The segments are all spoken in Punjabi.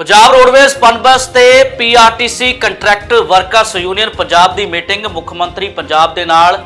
ਪੰਜਾਬ ਰੋਡਵੇਜ਼ ਪਨਬਸ ਤੇ PRTC contract workers union Punjab ਦੀ ਮੀਟਿੰਗ ਮੁੱਖ ਮੰਤਰੀ ਪੰਜਾਬ ਦੇ ਨਾਲ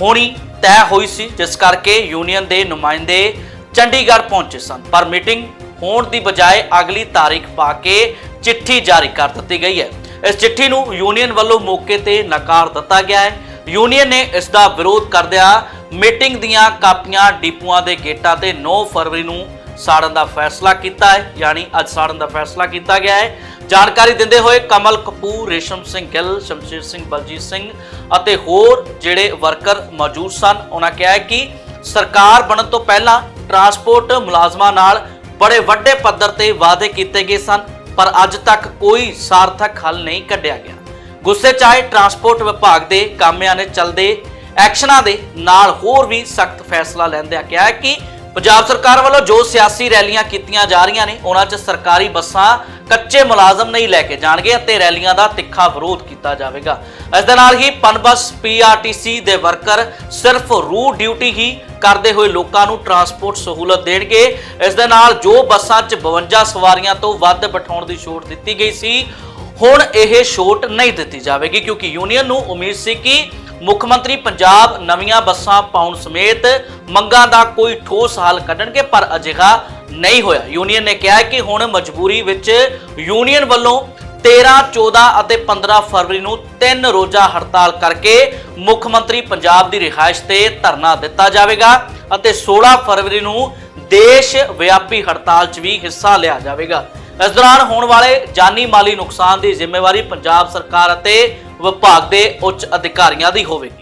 ਹੋਣੀ ਤੈਅ ਹੋਈ ਸੀ, ਜਿਸ ਕਰਕੇ ਯੂਨੀਅਨ ਦੇ ਨੁਮਾਇੰਦੇ ਚੰਡੀਗੜ੍ਹ ਪਹੁੰਚੇ ਸਨ। ਪਰ ਮੀਟਿੰਗ ਹੋਣ ਦੀ ਬਜਾਏ ਅਗਲੀ ਤਾਰੀਖ ਪਾ ਕੇ ਚਿੱਠੀ ਜਾਰੀ ਕਰ ਦਿੱਤੀ ਗਈ ਹੈ। ਇਸ ਚਿੱਠੀ ਨੂੰ ਯੂਨੀਅਨ ਵੱਲੋਂ ਮੌਕੇ ਤੇ ਨਕਾਰ ਦਿੱਤਾ ਗਿਆ ਹੈ। ਯੂਨੀਅਨ ਨੇ ਇਸ ਦਾ ਵਿਰੋਧ ਕਰਦਿਆਂ ਮੀਟਿੰਗ ਦੀਆਂ ਕਾਪੀਆਂ, ਡਿਪੂਆਂ ਦੇ ਗੇਟਾਂ ਤੇ 9 ਫਰਵਰੀ ਨੂੰ ਸਾੜਨ ਦਾ ਫੈਸਲਾ ਕੀਤਾ ਹੈ, ਯਾਨੀ ਅੱਜ ਸਾੜਨ ਦਾ ਫੈਸਲਾ ਕੀਤਾ ਗਿਆ ਹੈ। ਜਾਣਕਾਰੀ ਦਿੰਦੇ ਹੋਏ ਕਮਲ ਕਪੂਰ, ਰੇਸ਼ਮ ਸਿੰਘ ਗਿੱਲ, ਸ਼ਮਸ਼ੀਰ ਸਿੰਘ, ਬਲਜੀਤ ਸਿੰਘ ਅਤੇ ਹੋਰ ਜਿਹੜੇ ਵਰਕਰ ਮੌਜੂਦ ਸਨ, ਉਹਨਾਂ ਕਿਹਾ ਕਿ ਸਰਕਾਰ ਬਣਨ ਤੋਂ ਪਹਿਲਾਂ ਟਰਾਂਸਪੋਰਟ ਮੁਲਾਜ਼ਮਾਂ ਨਾਲ ਬੜੇ ਵੱਡੇ ਪੱਧਰ ਤੇ ਵਾਅਦੇ ਕੀਤੇ ਗਏ ਸਨ, ਪਰ ਅੱਜ ਤੱਕ ਕੋਈ ਸਾਰਥਕ ਹੱਲ ਨਹੀਂ ਕੱਢਿਆ ਗਿਆ। ਗੁੱਸੇ 'ਚ ਆਏ ਟਰਾਂਸਪੋਰਟ ਵਿਭਾਗ ਦੇ ਕਾਮਿਆਂ ਨੇ ਚਲਦੇ ਐਕਸ਼ਨਾਂ ਦੇ ਨਾਲ ਹੋਰ ਵੀ ਸਖਤ ਫੈਸਲਾ ਲੈਂਦਿਆਂ ਕਿਹਾ ਕਿ ਪੰਜਾਬ ਸਰਕਾਰ ਵੱਲੋਂ ਜੋ ਸਿਆਸੀ ਰੈਲੀਆਂ ਕੀਤੀਆਂ ਜਾ ਰਹੀਆਂ ਨੇ, ਉਹਨਾਂ 'ਚ ਸਰਕਾਰੀ ਬੱਸਾਂ ਕੱਚੇ ਮੁਲਾਜ਼ਮ ਨਹੀਂ ਲੈ ਕੇ ਜਾਣਗੇ ਅਤੇ ਰੈਲੀਆਂ ਦਾ ਤਿੱਖਾ ਵਿਰੋਧ ਕੀਤਾ ਜਾਵੇਗਾ। ਇਸ ਦੇ ਨਾਲ ਹੀ ਪਨਬਸ ਪੀਆਰਟੀਸੀ ਦੇ ਵਰਕਰ ਸਿਰਫ ਰੂ ਡਿਊਟੀ ਹੀ ਕਰਦੇ ਹੋਏ ਲੋਕਾਂ ਨੂੰ ਟਰਾਂਸਪੋਰਟ ਸਹੂਲਤ ਦੇਣਗੇ। ਇਸ ਦੇ ਨਾਲ ਜੋ ਬੱਸਾਂ 'ਚ 52 ਸਵਾਰੀਆਂ ਤੋਂ ਵੱਧ ਬਿਠਾਉਣ ਦੀ ਛੋਟ ਦਿੱਤੀ ਗਈ ਸੀ, ਹੁਣ ਇਹ ਛੋਟ ਨਹੀਂ ਦਿੱਤੀ ਜਾਵੇਗੀ, ਕਿਉਂਕਿ ਯੂਨੀਅਨ ਨੂੰ ਉਮੀਦ ਸੀ ਕਿ ਮੁੱਖ ਮੰਤਰੀ ਪੰਜਾਬ ਨਵੀਆਂ ਬੱਸਾਂ ਪਾਉਣ ਸਮੇਤ ਮੰਗਾਂ ਦਾ ਕੋਈ ਠੋਸ ਹੱਲ ਕੱਢਣਗੇ ਪਰ ਅਜਿਹਾ ਨਹੀਂ ਹੋਇਆ। ਯੂਨੀਅਨ ਨੇ ਕਿਹਾ ਕਿ ਹੁਣ ਮਜਬੂਰੀ ਵਿੱਚ ਯੂਨੀਅਨ ਵੱਲੋਂ 13, 14 ਅਤੇ 15 ਫਰਵਰੀ ਨੂੰ ਤਿੰਨ ਰੋਜ਼ਾ ਹੜਤਾਲ ਕਰਕੇ ਮੁੱਖ ਮੰਤਰੀ ਪੰਜਾਬ ਦੀ ਰਿਹਾਇਸ਼ ਤੇ ਧਰਨਾ ਦਿੱਤਾ ਜਾਵੇਗਾ ਅਤੇ 16 ਫਰਵਰੀ ਨੂੰ ਦੇਸ਼ ਵਿਆਪੀ ਹੜਤਾਲ 'ਚ ਵੀ ਹਿੱਸਾ ਲਿਆ ਜਾਵੇਗਾ। ਇਸ ਦੌਰਾਨ ਹੋਣ ਵਾਲੇ ਜਾਨੀ ਮਾਲੀ ਨੁਕਸਾਨ ਦੀ ਜ਼ਿੰਮੇਵਾਰੀ ਪੰਜਾਬ ਸਰਕਾਰ ਅਤੇ ਵਿਭਾਗ ਦੇ ਉੱਚ ਅਧਿਕਾਰੀਆਂ ਦੀ ਹੋਵੇਗੀ।